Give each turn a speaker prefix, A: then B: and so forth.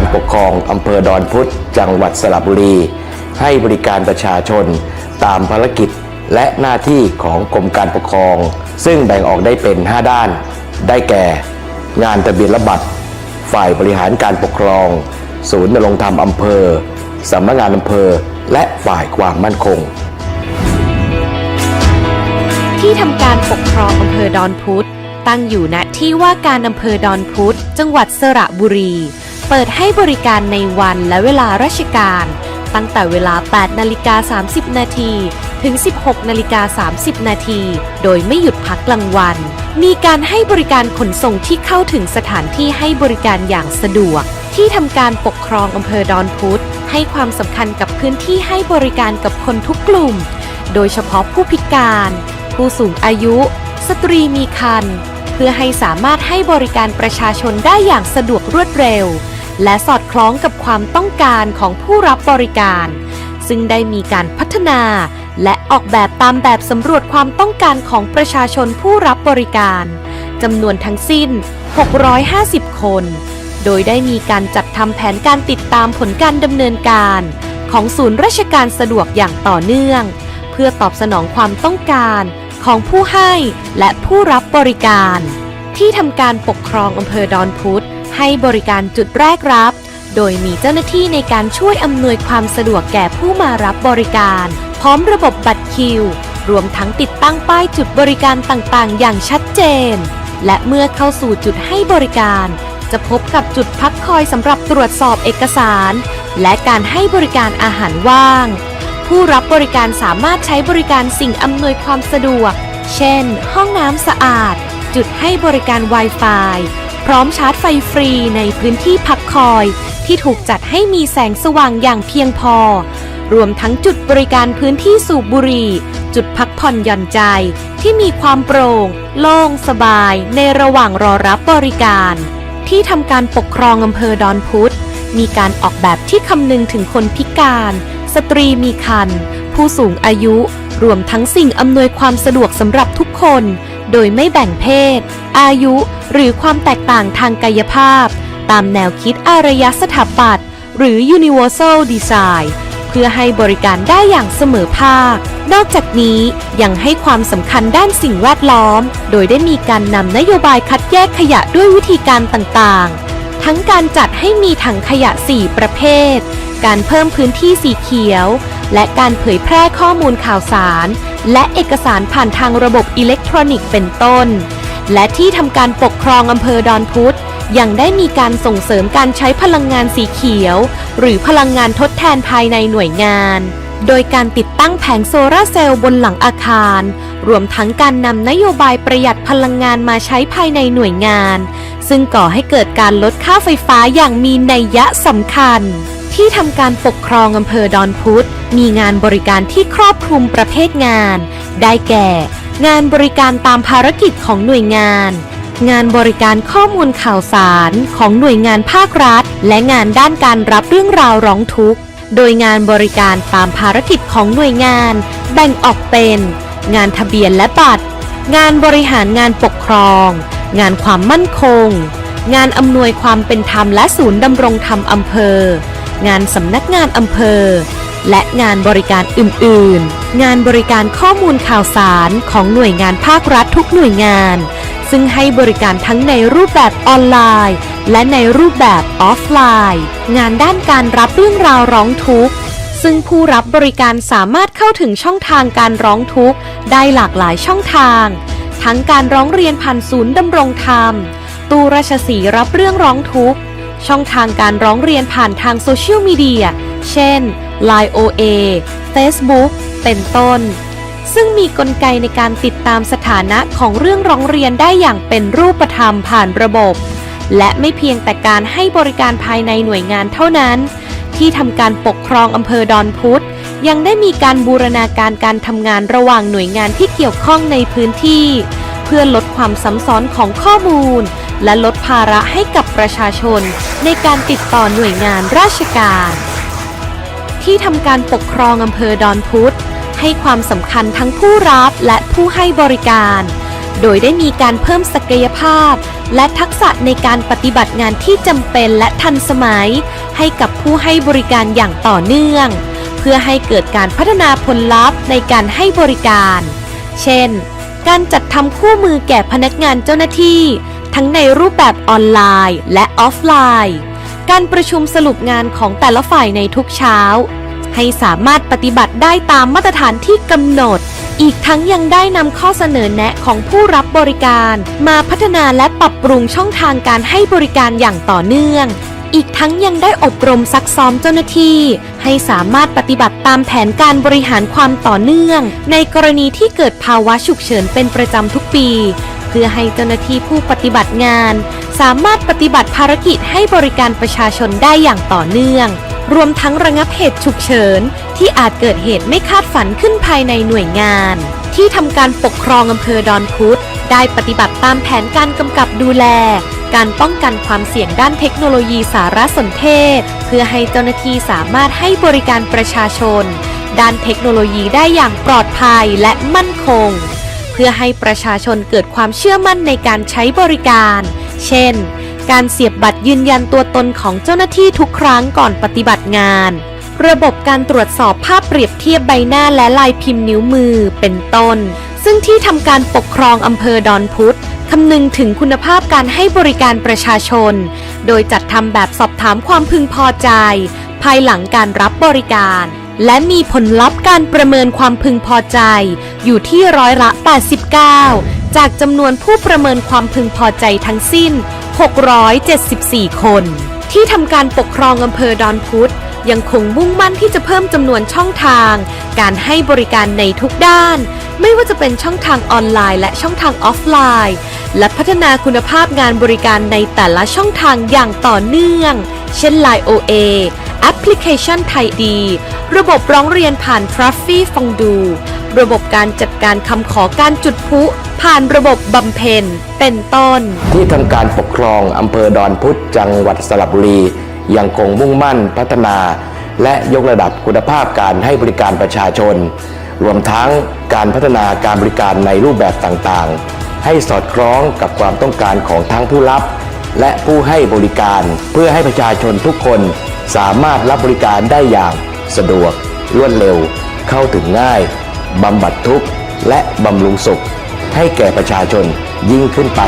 A: การปกครองอำเภอดอนพุธจังหวัดสระบุรี ให้บริการประชาชนตามภารกิจและหน้าที่ของกรมการปกครอง ซึ่งแบ่งออกได้เป็น 5 ด้าน ได้แก่ งานทะเบียนระบัตรฝ่ายบริหารการปกครอง ศูนย์ดำรงธรรมอำเภอสำนักงานอำเภอ และฝ่ายความมั่นคง
B: ที่ทำการปกครองอำเภอดอนพุธตั้งอยู่ณที่ว่าการอำเภอดอนพุธจังหวัดสระบุรี เปิดให้บริการในวันและเวลาราชการ ตั้งแต่เวลา 8 นาฬิกา 30 นาที ถึง 16 นาฬิกา 30 นาที โดยไม่หยุดพักกลางวัน มีการให้บริการขนส่งที่เข้าถึงสถานที่ให้บริการอย่างสะดวก ที่ทำการปกครองอำเภอดอนพุธให้ความสำคัญกับพื้นที่ให้บริการกับคนทุกกลุ่ม โดยเฉพาะผู้พิการ ผู้สูงอายุ สตรีมีครรภ์เพื่อให้สามารถให้บริการประชาชนได้อย่างสะดวกรวดเร็ว และสอดคล้องกับความต้องการของผู้รับบริการ ซึ่งได้มีการพัฒนา และออกแบบตามแบบสำรวจความต้องการของประชาชนผู้รับบริการจำนวนทั้งสิ้น 650 คน โดยได้มีการจัดทำแผนการติดตามผลการดำเนินการ ของศูนย์ราชการสะดวกอย่างต่อเนื่อง เพื่อตอบสนองความต้องการของผู้ให้และผู้รับบริการ ที่ทำการปกครองอำเภอดอนพุธ ให้บริการจุดแรกรับ โดยมีเจ้าหน้าที่ในการช่วยอำนวยความสะดวกแก่ผู้มารับบริการ พร้อมระบบบัตรคิว รวมทั้งติดตั้งป้ายจุดบริการต่างๆ อย่างชัดเจน และเมื่อเข้าสู่จุดให้บริการ จะพบกับจุดพักคอยสำหรับตรวจสอบเอกสาร และการให้บริการอาหารว่าง ผู้รับบริการสามารถใช้บริการสิ่งอำนวยความสะดวก เช่น ห้องน้ำสะอาด จุดให้บริการ Wi-Fi พร้อมชาร์จไฟฟรีในพื้นที่พักคอย ที่ถูกจัดให้มีแสงสว่างอย่างเพียงพอ รวมทั้งจุดบริการพื้นที่สูบบุหรี่ จุดพักผ่อนหย่อนใจ ที่มีความโปร่ง โล่ง สบาย ในระหว่างรอรับบริการ ที่ทำการปกครองอำเภอดอนพุธมีการออกแบบที่คำนึงถึงคนพิการ สตรีมีครรภ์ผู้สูงอายุ รวมทั้งสิ่งอำนวยความสะดวกสำหรับทุกคน โดยไม่แบ่งเพศ อายุ หรือความแตกต่างทางกายภาพ ตามแนวคิดอารยสถาปัตย์หรือ Universal Design เพื่อให้บริการได้อย่างเสมอภาคนอกจากนี้ยังให้ความสำคัญด้านสิ่งแวดล้อม โดยได้มีการนำนโยบายคัดแยกขยะด้วยวิธีการต่างๆ ทั้งการจัดให้มีถังขยะ 4 ประเภท การเพิ่มพื้นที่สีเขียว และการเผยแพร่ข้อมูลข่าวสาร และเอกสารผ่านทางระบบอิเล็กทรอนิกส์เป็นต้น และที่ทำการปกครองอำเภอดอนพุธยังได้มีการส่งเสริมการใช้พลังงานสีเขียว หรือพลังงานทดแทนภายในหน่วยงาน โดยการติดตั้งแผงโซลาร์เซลล์บนหลังอาคาร รวมทั้งการนำนโยบายประหยัดพลังงานมาใช้ภายในหน่วยงาน ซึ่งก่อให้เกิดการลดค่าไฟฟ้าอย่างมีนัยยะสำคัญ ที่ทำการปกครองอำเภอดอนพุธมีงานบริการที่ครอบคลุมประเภทงาน ได้แก่ งานบริการตามภารกิจของหน่วยงาน งานบริการข้อมูลข่าวสารของหน่วยงานภาครัฐ และงานด้านการรับเรื่องราวร้องทุกข์ โดยงานบริการตามภารกิจของหน่วยงาน แบ่งออกเป็น งานทะเบียนและบัตร งานบริหารงานปกครอง งานความมั่นคง งานอำนวยความเป็นธรรมและศูนย์ดำรงธรรมอำเภอ งานสำนักงานอำเภอ และงานบริการอื่น ๆ งานบริการข้อมูลข่าวสารของหน่วยงานภาครัฐทุกหน่วยงาน ซึ่งให้บริการทั้งในรูปแบบออนไลน์ และในรูปแบบออฟไลน์ งานด้านการรับเรื่องราวร้องทุกข์ซึ่งผู้รับบริการสามารถเข้าถึงช่องทางการร้องทุกข์ได้หลากหลายช่องทาง ทั้งการร้องเรียนผ่านศูนย์ดำรงธรรม ตู้ราชสีรับเรื่องร้องทุกข์ ช่องทางการร้องเรียนผ่านทางโซเชียลมีเดีย เช่น Line OA Facebook เป็นต้น ซึ่งมีกลไกในการติดตามสถานะของเรื่องร้องเรียนได้อย่างเป็นรูปธรรมผ่านระบบ และไม่เพียงแต่การให้บริการภายในหน่วยงานเท่านั้น ที่ทำการปกครองอำเภอดอนพุธยังได้มีการบูรณาการการทำงานระหว่างหน่วยงานที่เกี่ยวข้องในพื้นที่ เพื่อลดความซ้ำซ้อนของข้อมูล และลดภาระให้กับประชาชน ในการติดต่อหน่วยงานราชการ ที่ทำการปกครองอำเภอดอนพุธให้ความสำคัญทั้งผู้รับและผู้ให้บริการ โดยได้มีการเพิ่มศักยภาพ และทักษะในการปฏิบัติงานที่จำเป็นและทันสมัย ให้กับผู้ให้บริการอย่างต่อเนื่อง เพื่อให้เกิดการพัฒนาผลลัพธ์ในการให้บริการ เช่น การจัดทำคู่มือแก่พนักงานเจ้าหน้าที่ ทั้งในรูปแบบออนไลน์และออฟไลน์ การประชุมสรุปงานของแต่ละฝ่ายในทุกเช้า ให้สามารถปฏิบัติได้ตามมาตรฐานที่กำหนด อีกทั้งยังได้นำข้อเสนอแนะของผู้รับบริการ มาพัฒนาและปรับปรุงช่องทางการให้บริการอย่างต่อเนื่อง อีกทั้งยังได้อบรมซักซ้อมเจ้าหน้าที่ ให้สามารถปฏิบัติตามแผนการบริหารความต่อเนื่อง ในกรณีที่เกิดภาวะฉุกเฉินเป็นประจำทุกปี เพื่อให้เจ้าหน้าที่ผู้ปฏิบัติงาน สามารถปฏิบัติภารกิจให้บริการประชาชนได้อย่างต่อเนื่อง รวมทั้งระงับเหตุฉุกเฉิน ที่อาจเกิดเหตุไม่คาดฝันขึ้นภายในหน่วยงาน ที่ทำการปกครองอำเภอดอนพุธได้ปฏิบัติตามแผนการกำกับดูแล การป้องกันความเสี่ยงด้านเทคโนโลยีสารสนเทศ เพื่อให้เจ้าหน้าที่สามารถให้บริการประชาชน ด้านเทคโนโลยีได้อย่างปลอดภัยและมั่นคง พื่อให้ประชาชนเกิดความเชื่อมั่นในการใช้บริการ เช่น การเสียบบัตรยืนยันตัวตนของเจ้าหน้าที่ทุกครั้งก่อนปฏิบัติงาน ระบบการตรวจสอบภาพเปรียบเทียบใบหน้าและลายพิมพ์นิ้วมือเป็นต้น ซึ่งที่ทำการปกครองอำเภอดอนพุธคำนึงถึงคุณภาพการให้บริการประชาชน โดยจัดทำแบบสอบถามความพึงพอใจ ภายหลังการรับบริการ และมีผลลัพธ์การประเมินความพึงพอใจ อยู่ที่ร้อยละ 89 จากจำนวนผู้ประเมินความพึงพอใจทั้งสิ้น 674 คน ที่ทำการปกครองอำเภอดอนพุธยังคงมุ่งมั่นที่จะเพิ่มจำนวนช่องทาง การให้บริการในทุกด้าน ไม่ว่าจะเป็นช่องทางออนไลน์และช่องทางออฟไลน์ และพัฒนาคุณภาพงานบริการในแต่ละช่องทางอย่างต่อเนื่อง เช่น Line OA แอปพลิเคชันไทยดี ระบบร้องเรียนผ่าน t r a f f y ฟองดู ระบบการจัดการคำขอการจุดพลุผ่านระบบบำเพ็ญเป็นต้น
A: ที่ทำการปกครองอำเภอดอนพุธจังหวัดสระบุรี ยังคงมุ่งมั่นพัฒนา และยกระดับคุณภาพการให้บริการประชาชน รวมทั้งการพัฒนาการบริการในรูปแบบต่างๆ ให้สอดคล้องกับความต้องการของทั้งผู้รับ และผู้ให้บริการเพื่อให้ประชาชนทุกคน สามารถรับบริการได้อย่างสะดวก รวดเร็ว เข้าถึงง่าย บำบัดทุกข์ และบำรุงสุข ให้แก่ประชาชนยิ่งขึ้นไป